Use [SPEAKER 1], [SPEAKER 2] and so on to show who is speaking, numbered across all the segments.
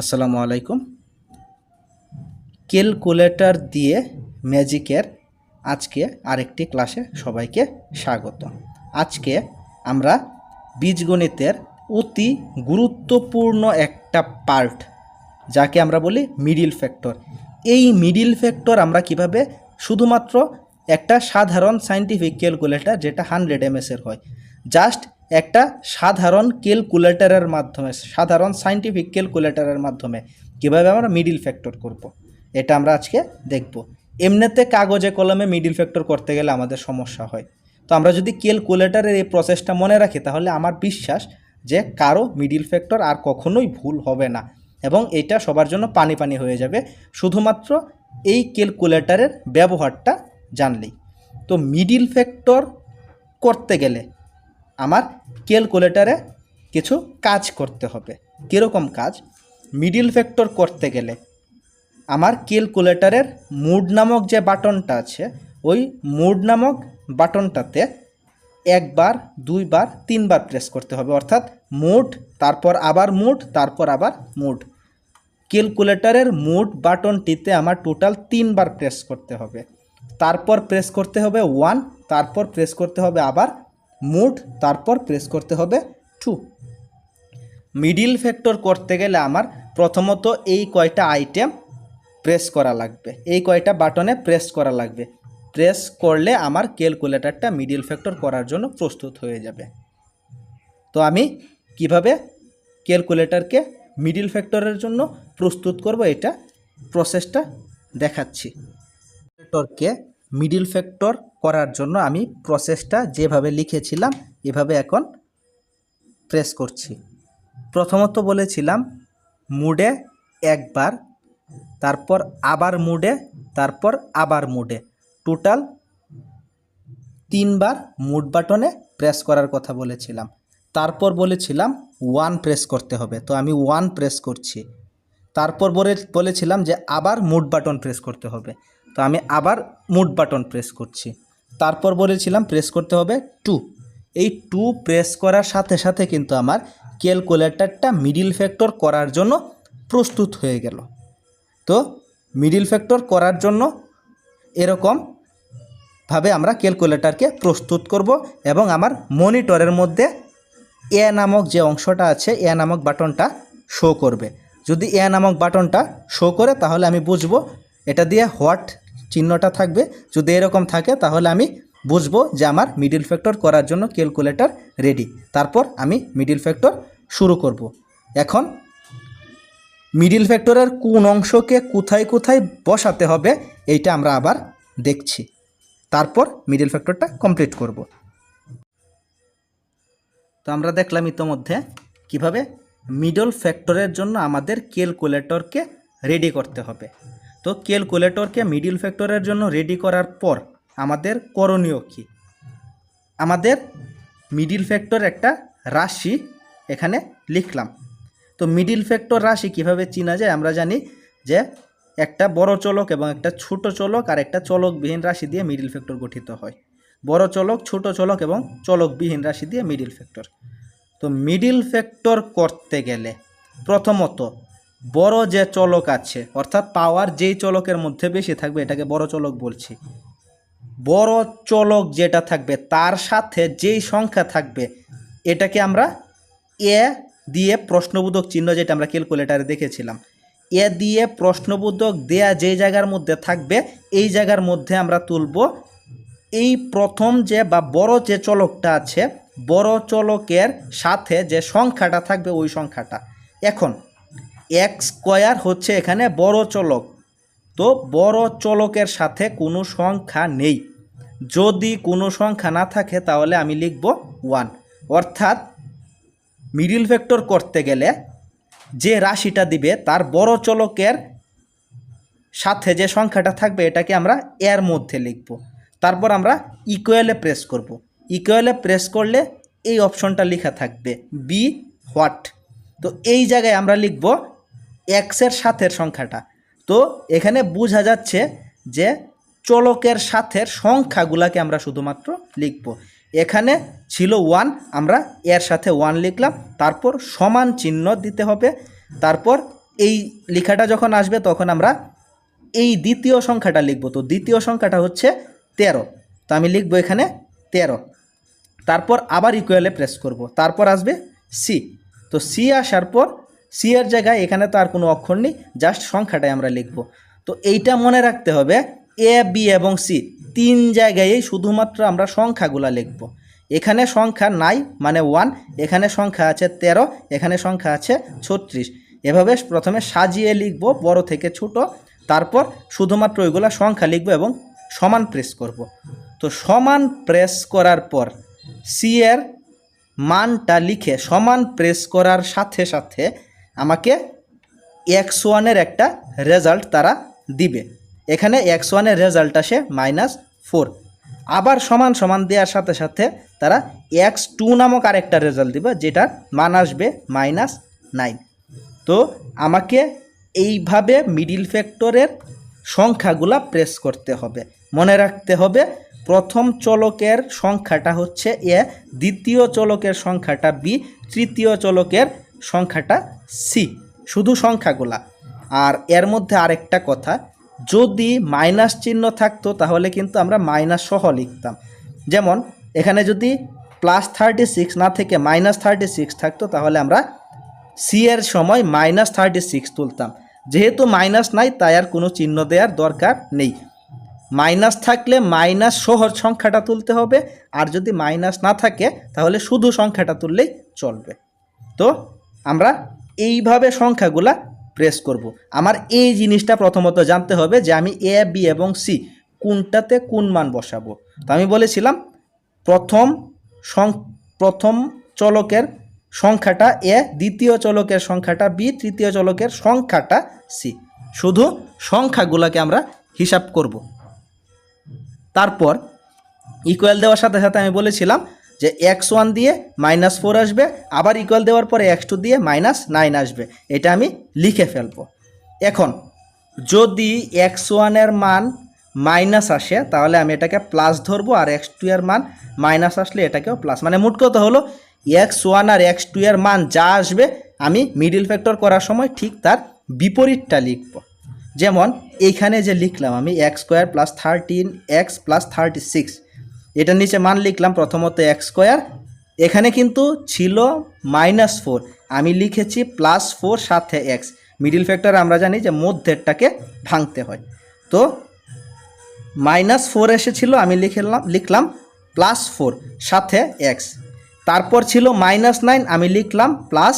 [SPEAKER 1] আসসালামু আলাইকুম। ক্যালকুলেটর দিয়ে ম্যাজিকের আজকে আরেকটি ক্লাসে সবাইকে স্বাগত। আজকে আমরা বীজগণিতের অতি গুরুত্বপূর্ণ একটা পার্ট, যাকে আমরা বলি মিডিল ফ্যাক্টর। এই মিডিল ফ্যাক্টর আমরা কীভাবে শুধুমাত্র একটা সাধারণ সাইন্টিফিক ক্যালকুলেটর, যেটা হান্ড্রেড এমএসের হয়, জাস্ট একটা সাধারণ ক্যালকুলেটারের মাধ্যমে, সাধারণ সাইন্টিফিক ক্যালকুলেটরের মাধ্যমে কীভাবে আমরা মিডিল ফ্যাক্টর করব। এটা আমরা আজকে দেখব। এমনিতে কাগজে কলমে মিডিল ফ্যাক্টর করতে গেলে আমাদের সমস্যা হয়। তো আমরা যদি ক্যালকুলেটরের এই প্রসেসটা মনে রাখি, তাহলে আমার বিশ্বাস যে কারও মিডিল ফ্যাক্টর আর কখনোই ভুল হবে না এবং এটা সবার জন্য পানি পানি হয়ে যাবে। শুধুমাত্র এই ক্যালকুলেটরের ব্যবহারটা জানলেই। তো মিডিল ফ্যাক্টর করতে গেলে আমার ক্যালকুলেটারে কিছু কাজ করতে হবে। কীরকম কাজ? মিডিল ফ্যাক্টর করতে গেলে আমার ক্যালকুলেটারের মুড নামক যে বাটনটা আছে, ওই মুড নামক বাটনটাতে একবার, দুইবার, তিনবার প্রেস করতে হবে। অর্থাৎ মুড, তারপর আবার মুড, তারপর আবার মুড। ক্যালকুলেটরের মুড বাটনটিতে আমার টোটাল তিনবার প্রেস করতে হবে। তারপর প্রেস করতে হবে ওয়ান, তারপর প্রেস করতে হবে আবার মুড, তারপর প্রেস করতে হবে টু মিডিল ফ্যাক্টর করতে গেলে আমার প্রথমত এই কয়টা আইটেম প্রেস করা লাগবে। এই কয়টা বাটনে প্রেস করা লাগবে। প্রেস করলে আমার ক্যালকুলেটরটা মিডিল ফ্যাক্টর করার জন্য প্রস্তুত হয়ে যাবে। তো আমি কীভাবে ক্যালকুলেটরকে মিডিল ফ্যাক্টরের জন্য প্রস্তুত করব, এটা প্রসেসটা দেখাচ্ছি। ক্যালকুলেটরকে মিডিল ফ্যাক্টর করার জন্য আমি প্রসেসটা যেভাবে লিখেছিলাম, এভাবে এখন প্রেস করছি। প্রথমত বলেছিলাম, মুডে একবার, তারপর আবার মুডে, তারপর আবার মুডে। টোটাল তিনবার মুড বাটনে প্রেস করার কথা বলেছিলাম। তারপর বলেছিলাম, ওয়ান প্রেস করতে হবে। তো আমি ওয়ান প্রেস করছি। তারপর বলে, বলেছিলাম যে আবার মুড বাটন প্রেস করতে হবে। তো আমি আবার মুড বাটন প্রেস করছি। তারপর বলেছিলাম প্রেস করতে হবে টু এই টু প্রেস করার সাথে সাথে কিন্তু আমার ক্যালকুলেটরটা মিডিল ফ্যাক্টর করার জন্য প্রস্তুত হয়ে গেল। তো মিডিল ফ্যাক্টর করার জন্য এরকম ভাবে আমরা ক্যালকুলেটরকে প্রস্তুত করব এবং আমার মনিটরের মধ্যে এ নামক যে অংশটা আছে এ নামক বাটনটা শো করবে। যদি এ নামক বাটনটা শো করে তাহলে আমি বুঝব এটা দিয়ে হোয়াট চিহ্নটা থাকবে। যদি এরকম থাকে, তাহলে আমি বুঝব যে আমার মিডিল ফ্যাক্টর করার জন্য ক্যালকুলেটর রেডি তারপর আমি মিডিল ফ্যাক্টর শুরু করব। এখন মিডিল ফ্যাক্টরের কোন অংশকে কোথায় কোথায় বসাতে হবে, এইটা আমরা আবার দেখছি। তারপর মিডিল ফ্যাক্টরটা কমপ্লিট করব। তো আমরা দেখলাম ইতোমধ্যে কীভাবে মিডল ফ্যাক্টরের জন্য আমাদের ক্যালকুলেটরকে রেডি করতে হবে। তো ক্যালকুলেটরকে মিডিল ফ্যাক্টরের জন্য রেডি করার পর আমাদের করণীয় কী? আমাদের মিডিল ফ্যাক্টর একটা রাশি এখানে লিখলাম। তো মিডিল ফ্যাক্টর রাশি কীভাবে চিনা যায়? আমরা জানি যে একটা বড় চলক এবং একটা ছোট চলক আর একটা চলকবিহীন রাশি দিয়ে মিডিল ফ্যাক্টর গঠিত হয়। বড় চলক, ছোট চলক এবং চলকবিহীন রাশি দিয়ে মিডিল ফ্যাক্টর। তো মিডিল ফ্যাক্টর করতে গেলে প্রথমত বড় যে চলক আছে, অর্থাৎ পাওয়ার যেই চলকের মধ্যে বেশি থাকবে, এটাকে বড় চলক বলছি। বড় চলক যেটা থাকবে, তার সাথে যেই সংখ্যা থাকবে, এটাকে আমরা এ দিয়ে প্রশ্নবোধক চিহ্ন যেটা আমরা ক্যালকুলেটারে দেখেছিলাম, এ দিয়ে প্রশ্নবোধক দেয়া যে জায়গার মধ্যে থাকবে, এই জায়গার মধ্যে আমরা তুলব এই প্রথম যে বা বড় যে চলকটা আছে, বড় চলকের সাথে যে সংখ্যাটা থাকবে, ওই সংখ্যাটা। এখন এক্স স্কোয়ার হচ্ছে এখানে বড় চলক। তো বড় চলকের সাথে কোনো সংখ্যা নেই। যদি কোনো সংখ্যা না থাকে তাহলে আমি লিখব ওয়ান। অর্থাৎ মিডিল ফ্যাক্টর করতে গেলে যে রাশিটা দিবে তার বড় চলকের সাথে যে সংখ্যাটা থাকবে এটাকে আমরা এর মধ্যে লিখব। তারপর আমরা ইকুয়ালে প্রেস করব। ইকুয়ালে প্রেস করলে এই অপশনটা লেখা থাকবে বি হোয়াট তো এই জায়গায় আমরা লিখব এক্সের সাথের সংখ্যাটা। তো এখানে বোঝা যাচ্ছে যে চলকের সাথে সংখ্যাগুলাকে আমরা শুধুমাত্র লিখব। এখানে ছিল ওয়ান আমরা এর সাথে ওয়ান লিখলাম, তারপর সমান চিহ্ন দিতে হবে, তারপর এই লেখাটা যখন আসবে তখন আমরা এই দ্বিতীয় সংখ্যাটা লিখব। তো দ্বিতীয় সংখ্যাটা হচ্ছে তেরো। তো আমি লিখব এখানে তেরো। তারপর আবার ইকুয়ালে প্রেস করব। তারপর আসবে সি তো সি আসার পর সি এর জায়গায় এখানে তো আর কোনো অক্ষর নেই জাস্ট সংখ্যাটাই আমরা লিখব। তো এইটা মনে রাখতে হবে এ বি এবং সি তিন জায়গায়ই শুধুমাত্র আমরা সংখ্যাগুলা লিখব। এখানে সংখ্যা নাই মানে ওয়ান এখানে সংখ্যা আছে তেরো, এখানে সংখ্যা আছে ছত্রিশ। এভাবে প্রথমে সাজিয়ে লিখব, বড় থেকে ছোট, তারপর শুধুমাত্র ওইগুলা সংখ্যা লিখব এবং সমান প্রেস করব। তো সমান প্রেস করার পর সি এর মানটা লিখে সমান প্রেস করার সাথে সাথে আমাকে এক্স ওয়ানের একটা রেজাল্ট তারা দিবে। এখানে এক্স ওয়ানের রেজাল্ট আসে মাইনাস ফোর। আবার সমান সমান দেওয়ার সাথে সাথে তারা এক্স টু নামক আরেকটা রেজাল্ট দিবে, যেটার মান আসবে মাইনাস নাইন। তো আমাকে এইভাবে মিডিল ফ্যাক্টরের সংখ্যাগুলা প্রেস করতে হবে। মনে রাখতে হবে, প্রথম চলকের সংখ্যাটা হচ্ছে এ, দ্বিতীয় চলকের সংখ্যাটা বি, তৃতীয় চলকের সংখ্যাটা সি, শুধু সংখ্যাগুলা। আর এর মধ্যে আরেকটা কথা, যদি মাইনাস চিহ্ন থাকতো তাহলে কিন্তু আমরা মাইনাস সহ লিখতাম। যেমন, এখানে যদি প্লাস থার্টি সিক্স না থেকে মাইনাস থার্টি সিক্স থাকতো তাহলে আমরা সি এর সময় মাইনাস থার্টি সিক্স তুলতাম। যেহেতু মাইনাস নাই, তাই আর কোনো চিহ্ন দেওয়ার দরকার নেই। মাইনাস থাকলে মাইনাস সহ সংখ্যাটা তুলতে হবে, আর যদি মাইনাস না থাকে তাহলে শুধু সংখ্যাটা তুললেই চলবে। তো, আমরা এইভাবে সংখ্যাগুলা প্রেস করব। আমার এই জিনিসটা প্রথমত জানতে হবে যে আমি এ বি এবং সি কোনটাতে কোন মান বসাবো। তো আমি বলেছিলাম, প্রথম সং, প্রথম চলকের সংখ্যাটা এ দ্বিতীয় চলকের সংখ্যাটা বি তৃতীয় চলকের সংখ্যাটা সি শুধু সংখ্যাগুলোকে আমরা হিসাব করব। তারপর ইকুয়াল দেওয়ার সাথে সাথে আমি বলেছিলাম যে এক্স ওয়ান দিয়ে মাইনাস ফোর আসবে, আবার ইকুয়াল দেওয়ার পরে এক্স টু দিয়ে মাইনাস নাইন আসবে। এটা আমি লিখে ফেলব। এখন, যদি এক্স ওয়ানের মান মাইনাস আসে, তাহলে আমি এটাকে প্লাস ধরবো, আর এক্স টু এর মান মাইনাস আসলে এটাকেও প্লাস মানে মোট কথা হলো এক্স ওয়ান আর এক্স টু এর মান যা আসবে, আমি মিডিল ফ্যাক্টর করার সময় ঠিক তার বিপরীতটা লিখব। যেমন, এইখানে যে লিখলাম আমি X square plus thirteen X plus thirty six এটার নিচে মান লিখলাম প্রথমত এক্স স্কোয়ার। এখানে কিন্তু ছিল মাইনাস ফোর আমি লিখেছি প্লাস ফোর সাথে এক্স মিডিল ফ্যাক্টর আমরা জানি যে মধ্যেরটাকে ভাঙতে হয়। তো মাইনাস ফোর এসেছিল, আমি লিখলাম লিখলাম প্লাস ফোর সাথে এক্স তারপর ছিল মাইনাস নাইন আমি লিখলাম প্লাস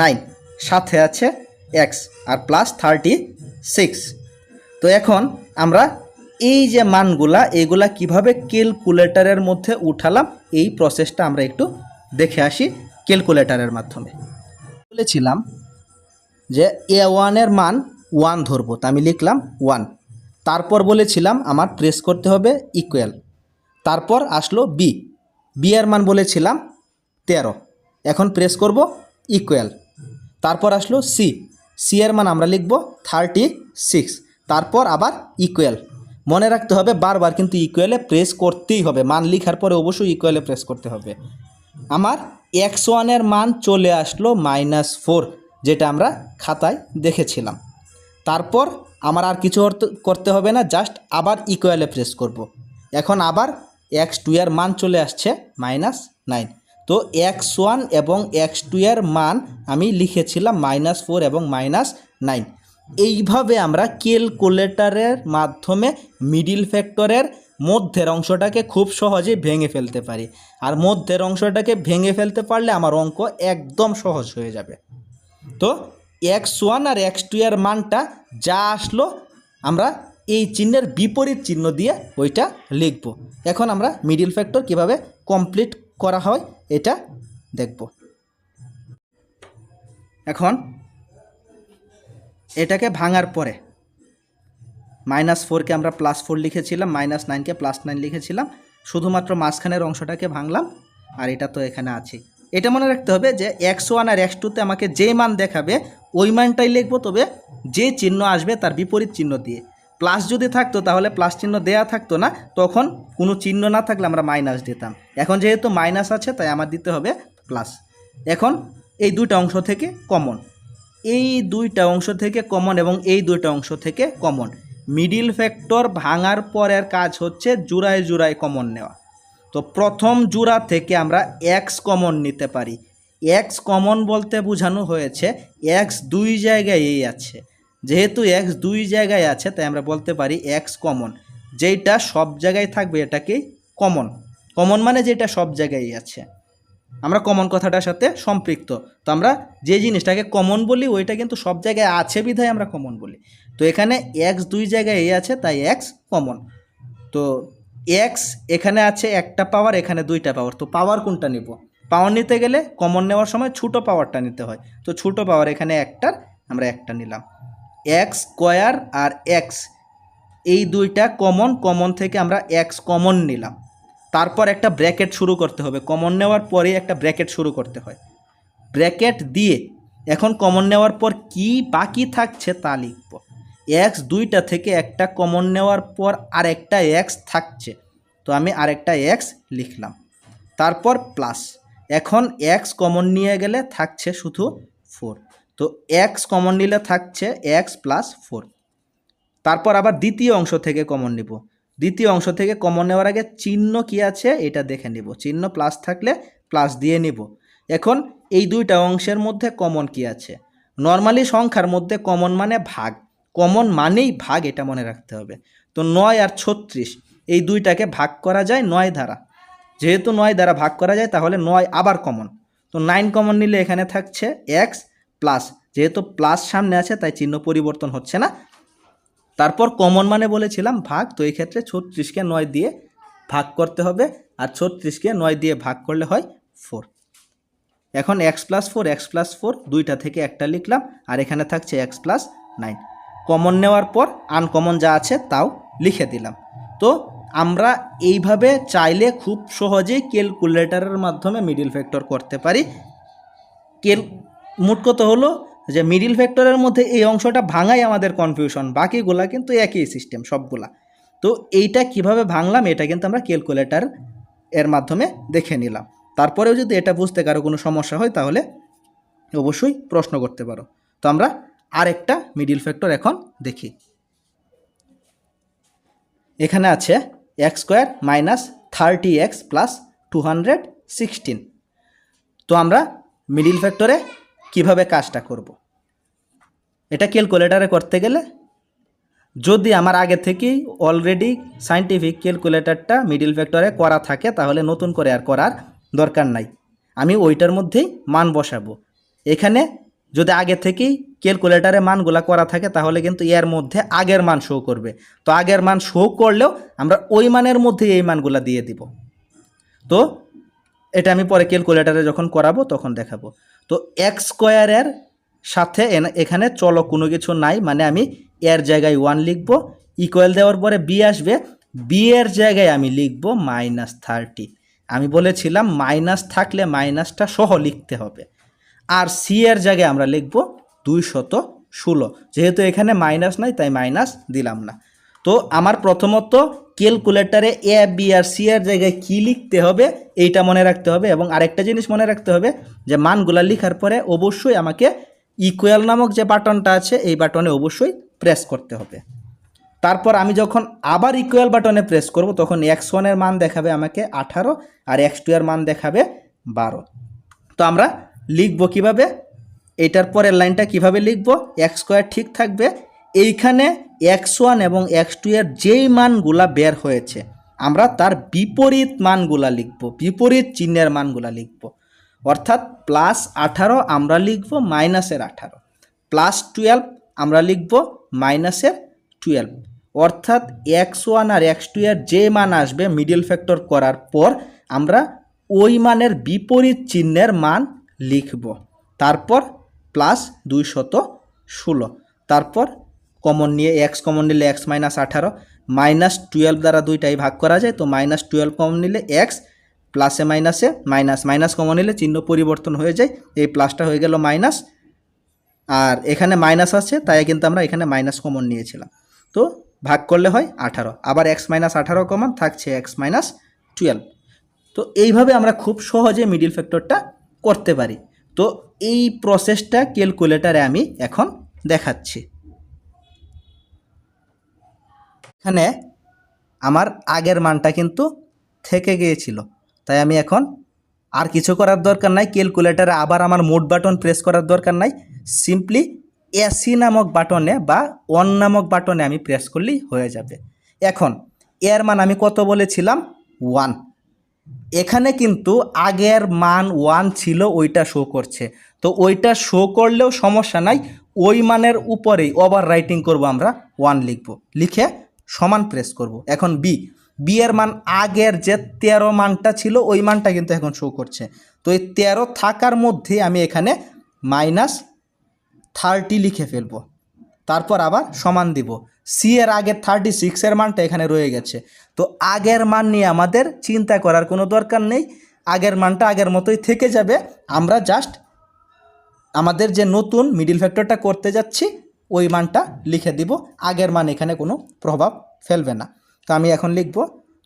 [SPEAKER 1] নাইন সাথে আছে এক্স আর প্লাস থার্টি সিক্স তো এখন আমরা এই যে মানগুলা, এগুলা কীভাবে ক্যালকুলেটরের মধ্যে উঠালাম, এই প্রসেসটা আমরা একটু দেখে আসি ক্যালকুলেটরের মাধ্যমে। বলেছিলাম যে এ ওয়ানের মান ওয়ান ধরবো, তা আমি লিখলাম ওয়ান তারপর বলেছিলাম আমার প্রেস করতে হবে ইকুয়াল তারপর আসলো বি বি এর মান বলেছিলাম তেরো। এখন প্রেস করব ইকুয়াল তারপর আসলো সি সি এর মান আমরা লিখব থার্টি সিক্স তারপর আবার ইকুয়াল মনে রাখতে হবে বারবার কিন্তু ইকুয়ালে প্রেস করতেই হবে। মান লিখার পরে অবশ্যই ইকুয়ালে প্রেস করতে হবে। আমার এক্স ওয়ানের মান চলে আসলো মাইনাস ফোর যেটা আমরা খাতায় দেখেছিলাম। তারপর আমার আর কিছু করতে হবে না জাস্ট আবার ইকুয়ালে প্রেস করব। এখন আবার এক্স টু এর মান চলে আসছে মাইনাস নাইন তো এক্স ওয়ান এবং এক্স টু এর মান আমি লিখেছিলাম মাইনাস ফোর এবং মাইনাস নাইন এইভাবে আমরা ক্যালকুলেটরের মাধ্যমে মিডিল ফ্যাক্টরের মধ্যের অংশটাকে খুব সহজেই ভেঙে ফেলতে পারি। আর মধ্যের অংশটাকে ভেঙে ফেলতে পারলে আমার অঙ্ক একদম সহজ হয়ে যাবে। তো এক্স ওয়ান আর এক্স টু এর মানটা যা আসলো, আমরা এই চিহ্নের বিপরীত চিহ্ন দিয়ে ওইটা লিখব। এখন আমরা মিডিল ফ্যাক্টর কীভাবে কমপ্লিট করা হয় এটা দেখব। এখন এটাকে ভাঙার পরে মাইনাস ফোরকে আমরা প্লাস ফোর লিখেছিলাম মাইনাস নাইনকে প্লাস নাইন লিখেছিলাম, শুধুমাত্র মাঝখানের অংশটাকে ভাঙলাম, আর এটা তো এখানে আছে। এটা মনে রাখতে হবে যে এক্স ওয়ান আর এক্স টুতে আমাকে যে মান দেখাবে, ওই মানটাই লিখব, তবে যে চিহ্ন আসবে তার বিপরীত চিহ্ন দিয়ে। প্লাস যদি থাকতো তাহলে প্লাস চিহ্ন দেয়া থাকতো না, তখন কোনো চিহ্ন না থাকলে আমরা মাইনাস দিতাম। এখন যেহেতু মাইনাস আছে, তাই আমার দিতে হবে প্লাস এখন এই দুইটা অংশ থেকে কমন এই দুইটা অংশ থেকে কমন এবং এই দুইটা অংশ থেকে কমন মিডিল ফ্যাক্টর ভাঙার পরের কাজ হচ্ছে জোড়ায় জোড়ায় কমন নেওয়া। তো প্রথম জোড়া থেকে আমরা এক্স কমন নিতে পারি। এক্স কমন বলতে বোঝানো হয়েছে এক্স দুই জায়গায়ই আছে। যেহেতু এক্স দুই জায়গায় আছে, তাই আমরা বলতে পারি এক্স কমন যেইটা সব জায়গায় থাকবে এটাকেই কমন কমন মানে যেটা সব জায়গায় আছে। আমরা কমন কথাটার সাথে সম্পৃক্ত। তো আমরা যে জিনিসটাকে কমন বলি, ওইটা কিন্তু সব জায়গায় আছে বিধায় আমরা কমন বলি। তো এখানে এক্স দুই জায়গায় এই আছে, তাই এক্স কমন তো এক্স এখানে আছে একটা পাওয়ার এখানে দুইটা পাওয়ার তো পাওয়ার কোনটা নিব? পাওয়ার নিতে গেলে কমন নেওয়ার সময় ছোটো পাওয়ারটা নিতে হয়। তো ছোটো পাওয়ার এখানে একটার, আমরা একটা নিলাম। এক্স স্কোয়ার আর এক্স এই দুইটা কমন কমন থেকে আমরা এক্স কমন নিলাম। তারপর একটা ব্র্যাকেট শুরু করতে হবে। কমন নেওয়ার পরে একটা ব্র্যাকেট শুরু করতে হয়। ব্র্যাকেট দিয়ে এখন কমন নেওয়ার পর কি বাকি থাকছে তা লিখব। এক্স দুইটা থেকে একটা কমন নেওয়ার পর আরেকটা এক্স থাকছে। তো আমি আরেকটা এক্স লিখলাম। তারপর প্লাস এখন এক্স কমন নিয়ে গেলে থাকছে শুধু ফোর তো এক্স কমন নিলে থাকছে এক্স প্লাস ফোর তারপর আবার দ্বিতীয় অংশ থেকে কমন নিব। দ্বিতীয় অংশ থেকে কমন নেওয়ার আগে চিহ্ন কি আছে এটা দেখে নিব। চিহ্ন প্লাস থাকলে প্লাস দিয়ে নিব। এখন এই দুইটা অংশের মধ্যে কমন কি আছে? নর্মালি সংখ্যার মধ্যে কমন মানে ভাগ। কমন মানেই ভাগ, এটা মনে রাখতে হবে। তো নয় আর ছত্রিশ, এই দুইটাকে ভাগ করা যায় নয় দ্বারা। যেহেতু নয় দ্বারা ভাগ করা যায়, তাহলে নয় আবার কমন তো নাইন কমন নিলে এখানে থাকছে এক্স প্লাস যেহেতু প্লাস সামনে আছে, তাই চিহ্ন পরিবর্তন হচ্ছে না। তারপর কমন মানে বলেছিলাম ভাগ, তো এই ক্ষেত্রে ছত্রিশকে নয় দিয়ে ভাগ করতে হবে, আর ছত্রিশকে নয় দিয়ে ভাগ করলে হয় ফোর এখন X plus four X plus four দুইটা থেকে একটা লিখলাম, আর এখানে থাকছে এক্স প্লাস নাইন কমন নেওয়ার পর আনকমন যা আছে তাও লিখে দিলাম। তো আমরা এইভাবে চাইলে খুব সহজেই ক্যালকুলেটরের মাধ্যমে মিডিল ফ্যাক্টর করতে পারি। কেল মোট কথা হলো যে মিডিল ফ্যাক্টরের মধ্যে এই অংশটা ভাঙাই আমাদের কনফিউশন বাকিগুলা কিন্তু একই সিস্টেম সবগুলা। তো এইটা কীভাবে ভাঙলাম, এটা কিন্তু আমরা ক্যালকুলেটার এর মাধ্যমে দেখে নিলাম। তারপরেও যদি এটা বুঝতে কারও কোনো সমস্যা হয়, তাহলে অবশ্যই প্রশ্ন করতে পারো। তো আমরা আরেকটা মিডিল ফ্যাক্টর এখন দেখি। এখানে আছে X square minus thirty X plus two hundred sixteen তো আমরা মিডিল ফ্যাক্টরে কীভাবে কাজটা করব। এটা ক্যালকুলেটারে করতে গেলে যদি আমার আগে থেকেই অলরেডি সাইন্টিফিক ক্যালকুলেটরটা মিডিল ফ্যাক্টরে করা থাকে, তাহলে নতুন করে আর করার দরকার নাই। আমি ওইটার মধ্যেই মান বসাবো। এখানে যদি আগে থেকেই ক্যালকুলেটারে মানগুলা করা থাকে, তাহলে কিন্তু এর মধ্যে আগের মান শো করবে। তো আগের মান শো করলেও আমরা ওই মানের মধ্যে এই মানগুলা দিয়ে দিব। তো এটা আমি পরে ক্যালকুলেটারে যখন করাবো, তখন দেখাবো। তো এক্স স্কোয়ারের সাথে এখানে চলো কোনো কিছু নাই মানে আমি এর জায়গায় ওয়ান লিখব ইকুয়াল দেওয়ার পরে বি আসবে বি এর জায়গায় আমি লিখব মাইনাস থার্টি আমি বলেছিলাম মাইনাস থাকলে মাইনাসটা সহ লিখতে হবে। আর সি এর জায়গায় আমরা লিখব দুই শত ষোলো। যেহেতু এখানে মাইনাস নাই, তাই মাইনাস দিলাম না। তো আমার প্রথমত ক্যালকুলেটারে এ বি আর সি এর জায়গায় কী লিখতে হবে, এইটা মনে রাখতে হবে এবং আরেকটা জিনিস মনে রাখতে হবে যে মানগুলা লিখার পরে অবশ্যই আমাকে ইকুয়াল নামক যে বাটনটা আছে, এই বাটনে অবশ্যই প্রেস করতে হবে। তারপর আমি যখন আবার ইকুয়াল বাটনে প্রেস করব, তখন এক্স ওয়ানের মান দেখাবে আমাকে আঠারো আর এক্স টু এর মান দেখাবে বারো। তো আমরা লিখব কীভাবে, এটার পরের লাইনটা কীভাবে লিখব এক্স স্কোয়ার ঠিক থাকবে এইখানে এক্স ওয়ান এবং এক্স টু এর যেই মানগুলা বের হয়েছে, আমরা তার বিপরীত মানগুলা লিখব, বিপরীত চিহ্নের মানগুলা লিখব। অর্থাৎ প্লাস আঠারো আমরা লিখব মাইনাসের আঠারো। প্লাস টুয়েলভ আমরা লিখব মাইনাসের টুয়েলভ অর্থাৎ এক্স ওয়ান আর এক্স টু এর যে মান আসবে মিডিল ফ্যাক্টর করার পর আমরা ওই মানের বিপরীত চিহ্নের মান লিখব। তারপর প্লাস দুই শত ষোলো। তারপর কমন নিয়ে এক্স কমন নিলে এক্স মাইনাস আঠারো মাইনাস টুয়েলভ দ্বারা দুইটাই ভাগ করা যায়, তো মাইনাস টুয়েলভ কমন নিলে এক্স প্লাসে মাইনাসে মাইনাস মাইনাস কমন নিলে চিহ্ন পরিবর্তন হয়ে যায়, এই প্লাসটা হয়ে গেল মাইনাস আর এখানে মাইনাস আছে, তাই কিন্তু আমরা এখানে মাইনাস কমন নিয়েছিলাম, তো ভাগ করলে হয় আঠারো, আবার এক্স মাইনাস আঠারো কমন থাকছে এক্স মাইনাস টুয়েলভ তো এইভাবে আমরা খুব সহজে মিডিল ফ্যাক্টরটা করতে পারি, তো এই প্রসেসটা ক্যালকুলেটারে আমি এখন দেখাচ্ছি। এখানে আমার আগের মানটা কিন্তু থেকে গিয়েছিল। তাই আমি এখন আর কিছু করার দরকার নাই, ক্যালকুলেটারে আবার আমার মোড বাটন প্রেস করার দরকার নাই। সিম্পলি এসি নামক বাটনে বা অন নামক বাটনে আমি প্রেস করলেই হয়ে যাবে। এখন এর মান আমি কত বলেছিলাম? ওয়ান এখানে কিন্তু আগের মান ওয়ান ছিল, ওইটা শো করছে। তো ওইটা শো করলেও সমস্যা নাই, ওই মানের উপরেই ওভার রাইটিং করব আমরা ওয়ান লিখব। লিখে সমান প্রেস করব। এখন বি বি এর মান আগের যে তেরো মানটা ছিল, ওই মানটা কিন্তু এখন শো করছে। তো এই তেরো থাকার মধ্যে আমি এখানে মাইনাস থার্টি লিখে ফেলব। তারপর আবার সমান দিব। সি এর আগের থার্টি সিক্সের মানটা এখানে রয়ে গেছে। তো আগের মান নিয়ে আমাদের চিন্তা করার কোনো দরকার নেই। আগের মানটা আগের মতোই থেকে যাবে। আমরা জাস্ট আমাদের যে নতুন মিডিল ফ্যাক্টরটা করতে যাচ্ছি ওই মানটা লিখে দিব। আগের মান এখানে কোনো প্রভাব ফেলবে না। তো আমি এখন লিখব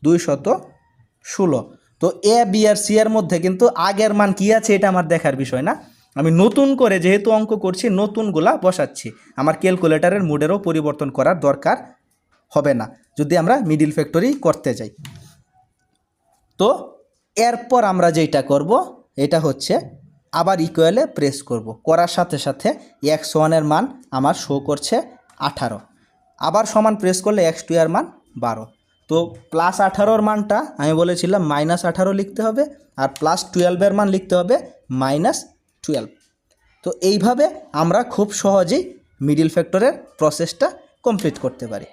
[SPEAKER 1] দুই শত ষোলো। তো এ বি আর সি এর মধ্যে কিন্তু আগের মান কী আছে এটা আমার দেখার বিষয় না। আমি নতুন করে যেহেতু অঙ্ক করছি, নতুনগুলা বসাচ্ছি। আমার ক্যালকুলেটারের মুডেরও পরিবর্তন করার দরকার হবে না, যদি আমরা মিডিল ফ্যাক্টরি করতে যাই। তো এরপর আমরা যেটা করব, এটা হচ্ছে আবার ইকুয়ালে প্রেস করব। করার সাথে সাথে এক্স ওয়ানের মান আমার শো করছে আঠারো। আবার সমান প্রেস করলে এক্স টু এর মান বারো। তো প্লাস আঠারোর মানটা আমি বলেছিলাম মাইনাস আঠারো লিখতে হবে আর প্লাস টুয়েলভের মান লিখতে হবে মাইনাস টুয়েলভ তো এইভাবে আমরা খুব সহজেই মিডিল ফ্যাক্টরের প্রসেসটা কমপ্লিট করতে পারি।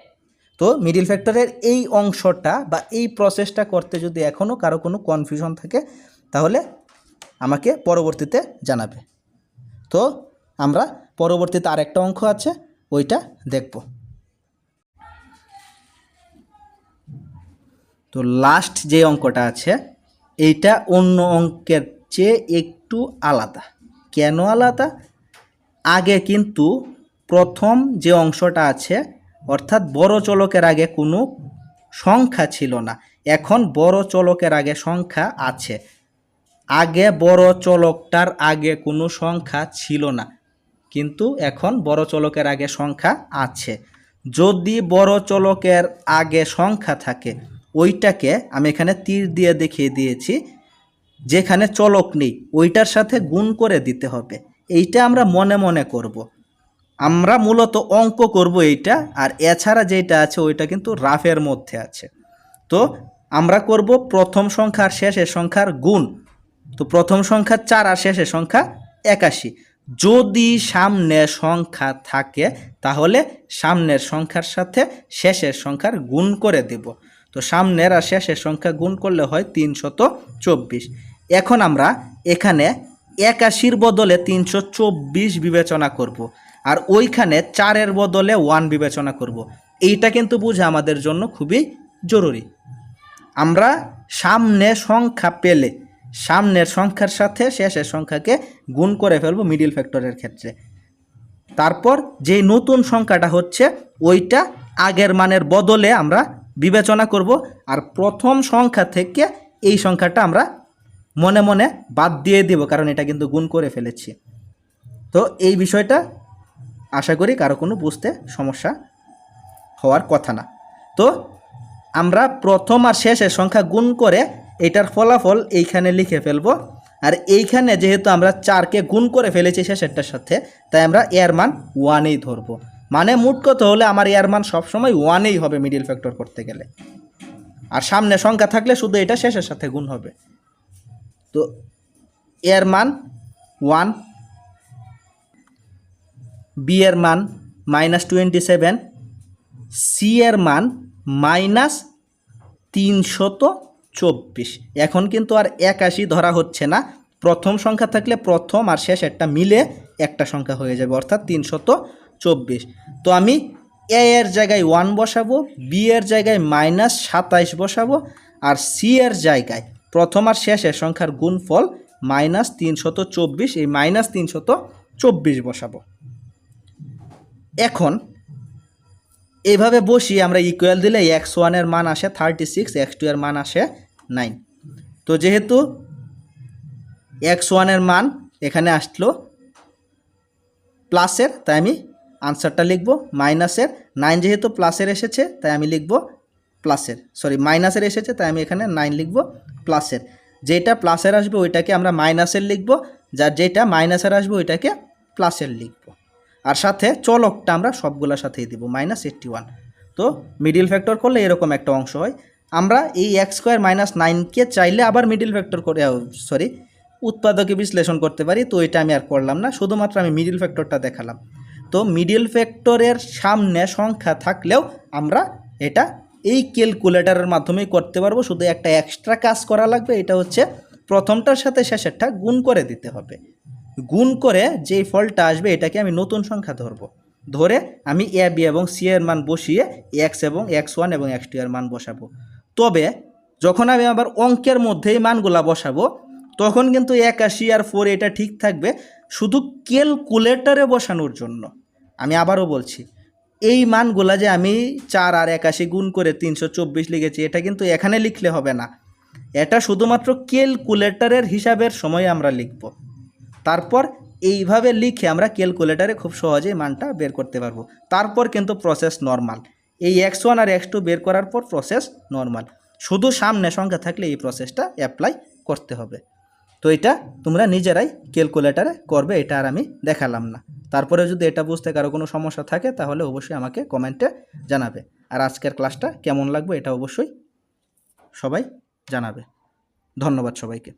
[SPEAKER 1] তো মিডিল ফ্যাক্টরের এই অংশটা বা এই প্রসেসটা করতে যদি এখনও কারও কোনো কনফিউশন থাকে, তাহলে আমাকে পরবর্তীতে জানাবে। তো আমরা পরবর্তীতে আরেকটা অঙ্ক আছে, ওইটা দেখব। তো লাস্ট যে অঙ্কটা আছে, এইটা অন্য অঙ্কের চেয়ে একটু আলাদা। কেন আলাদা? আগে কিন্তু প্রথম যে অংশটা আছে, অর্থাৎ বড় চলকের আগে কোনো সংখ্যা ছিল না। এখন বড় চলকের আগে সংখ্যা আছে। আগে বড় চলকটার আগে কোনো সংখ্যা ছিল না। কিন্তু এখন বড় চলকের আগে সংখ্যা আছে। যদি বড় চলকের আগে সংখ্যা থাকে, ওইটাকে আমি এখানে তীর দিয়ে দেখিয়ে দিয়েছি, যেখানে চলক নেই, ওইটার সাথে গুণ করে দিতে হবে। এইটা আমরা মনে মনে করব। আমরা মূলত অঙ্ক করব এইটা, আর এছাড়া যেটা আছে, ওইটা কিন্তু রাফের মধ্যে আছে। তো আমরা করব প্রথম সংখ্যার শেষের সংখ্যার গুণ। তো প্রথম সংখ্যা চার আর শেষের সংখ্যা একাশি যদি সামনে সংখ্যা থাকে, তাহলে সামনের সংখ্যার সাথে শেষের সংখ্যার গুণ করে দেব তো সামনের আর শেষের সংখ্যা গুণ করলে হয় তিনশত চব্বিশ এখন আমরা এখানে একাশির বদলে তিনশো চব্বিশ বিবেচনা করব। আর ওইখানে চারের বদলে ওয়ান বিবেচনা করব। এইটা কিন্তু বোঝা আমাদের জন্য খুবই জরুরি আমরা সামনে সংখ্যা পেলে সামনের সংখ্যার সাথে শেষের সংখ্যাকে গুণ করে ফেলব মিডিল ফ্যাক্টরের ক্ষেত্রে। তারপর যে নতুন সংখ্যাটা হচ্ছে, ওইটা আগের মানের বদলে আমরা বিবেচনা করব। আর প্রথম সংখ্যা থেকে এই সংখ্যাটা আমরা মনে মনে বাদ দিয়ে দেব, কারণ এটা কিন্তু গুণ করে ফেলেছি। তো এই বিষয়টা আশা করি কারও কোনো বুঝতে সমস্যা হওয়ার কথা না। তো আমরা প্রথম আর শেষের সংখ্যা গুণ করে এটার ফলাফল এইখানে লিখে ফেলব। আর এইখানে যেহেতু আমরা চারকে গুণ করে ফেলেছি শেষেরটার সাথে, তাই আমরা এর মান ওয়ানেই ধরবো। মানে মোট কত হলে আমার এর মান সবসময় ওয়ানেই হবে মিডিল ফ্যাক্টর করতে গেলে। আর সামনে সংখ্যা থাকলে শুধু এটা শেষের সাথে গুণ হবে। তো এর মান ওয়ান, বি এর মান মাইনাস টোয়েন্টি সেভেন সি এর মান মাইনাস তিনশত চব্বিশ। এখন কিন্তু আর একাশি ধরা হচ্ছে না। প্রথম সংখ্যা থাকলে প্রথম আর শেষ একটা মিলে একটা সংখ্যা হয়ে যাবে, অর্থাৎ তিনশত চব্বিশ। তো আমি এ এর জায়গায় ওয়ান বসাবো, বি এর জায়গায় মাইনাস সাতাইশ বসাবো, আর সি এর জায়গায় প্রথম আর শেষের সংখ্যার গুণফল মাইনাস তিনশত চব্বিশ, এই মাইনাস তিনশত চব্বিশ বসাবো। এখন এইভাবে বসি আমরা ইকুয়াল দিলে এক্স ওয়ানের মান আসে থার্টি সিক্স এক্স টু এর মান আসে নাইন। তো যেহেতু এক্স ওয়ানের মান এখানে আসলো প্লাসের তাই আমি আনসারটা লিখব। মাইনাসের নাইন যেহেতু প্লাসের এসেছে, তাই আমি লিখব প্লাসের সরি মাইনাসের এসেছে, তাই আমি এখানে নাইন লিখব প্লাসের যেটা প্লাসের আসবে, ওইটাকে আমরা মাইনাসের লিখব। যার যেটা মাইনাসের আসবে, ওইটাকে প্লাসের লিখব। আর সাথে চলকটা আমরা সবগুলোর সাথেই দিব মাইনাস এইট্টি ওয়ান তো মিডিল ফ্যাক্টর করলে এরকম একটা অংশ হয়। আমরা এই এক্স স্কোয়ার মাইনাস নাইনকে চাইলে আবার মিডিল ফ্যাক্টর করে সরি উৎপাদকে বিশ্লেষণ করতে পারি। তো এটা আমি আর করলাম না, শুধুমাত্র আমি মিডিল ফ্যাক্টরটা দেখালাম। তো মিডিল ফ্যাক্টরের সামনে সংখ্যা থাকলেও আমরা এটা এই ক্যালকুলেটরের মাধ্যমেই করতে পারব। শুধু একটা এক্সট্রা কাজ করা লাগবে, এটা হচ্ছে প্রথমটার সাথে শেষেরটা গুণ করে দিতে হবে। গুণ করে যেই ফলটা আসবে, এটাকে আমি নতুন সংখ্যা ধরবো। ধরে আমি এ বি এবং সি এর মান বসিয়ে এক্স এবং এক্স ওয়ান এবং এক্স টু এর মান বসাবো। তবে যখন আমি আবার অঙ্কের মধ্যেই মানগুলা বসাবো, তখন কিন্তু একাশি আর ফোর এটা ঠিক থাকবে শুধু ক্যালকুলেটরে বসানোর জন্য। আমি আবারও বলছি, এই মানগুলা যে আমি চার আর একাশি গুণ করে তিনশো চব্বিশ লিখেছি, এটা কিন্তু এখানে লিখলে হবে না। এটা শুধুমাত্র ক্যালকুলেটরের হিসাবের সময় আমরা লিখব। তারপর এইভাবে লিখে আমরা ক্যালকুলেটারে খুব সহজেই মানটা বের করতে পারব। তারপর কিন্তু প্রসেস নর্মাল এই এক্স ওয়ান আর এক্স টু বের করার পর প্রসেস নর্মাল শুধু সামনে সংখ্যা থাকলে এই প্রসেসটা অ্যাপ্লাই করতে হবে। তো এটা তোমরা নিজেরাই ক্যালকুলেটারে করবে, এটা আর আমি দেখালাম না। তারপরে যদি এটা বুঝতে কারও কোনো সমস্যা থাকে, তাহলে অবশ্যই আমাকে কমেন্টে জানাবে। আর আজকের ক্লাসটা কেমন লাগবে, এটা অবশ্যই সবাই জানাবে। ধন্যবাদ সবাইকে।